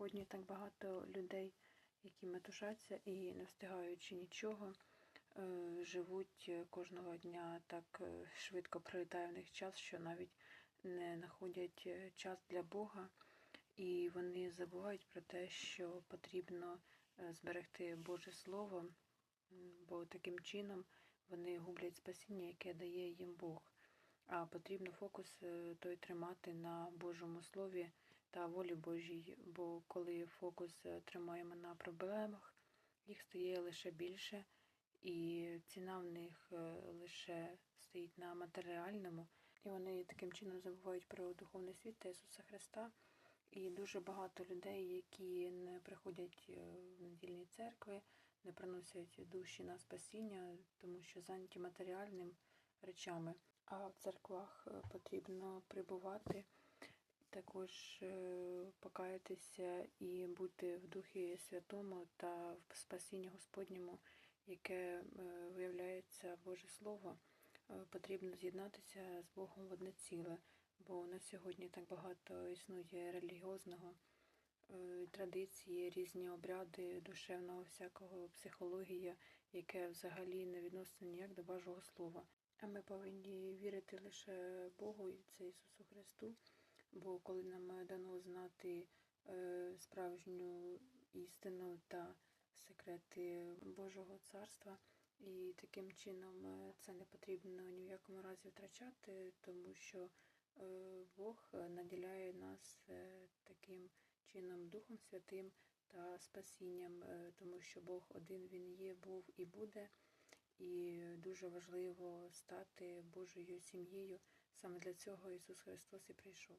сьогодні так багато людей, які метушаться і не встигаючи нічого, е, живуть кожного дня так е, швидко прилітає в них час, що навіть не знаходять е, час для Бога, і вони забувають про те, що потрібно е, зберегти Боже Слово, бо таким чином вони гублять спасіння, яке дає їм Бог. А потрібно фокус е, той тримати на Божому Слові та волі Божій, бо коли фокус е, тримаємо на проблемах, їх стає лише більше, і ціна в них е, лише стоїть на матеріальному, і вони таким чином забувають про духовний світ та Ісуса Христа. І дуже багато людей, які не приходять е, в недільні церкви, не приносять душі на спасіння, тому що зайняті матеріальним речами. А в церквах потрібно прибувати, також е, покаятися і бути в Духі Святому та в спасінні Господньому, яке е, виявляється Боже Слово. Е, Потрібно з'єднатися з Богом в одне ціле, бо на сьогодні так багато існує релігіозного традиції, різні обряди душевного всякого психологія, яке взагалі не відноситься ніяк до Божого Слова. А ми повинні вірити лише Богу і це Ісусу Христу, бо коли нам дано знати е, справжню істину та секрети Божого Царства, і таким чином е, це не потрібно ні в якому разі втрачати, тому що е, Бог е, наділяє нас е, таким чином Духом Святим та спасінням, е, тому що Бог один Він є, був і буде. І дуже важливо стати Божою сім'єю. Саме для цього Ісус Христос і прийшов.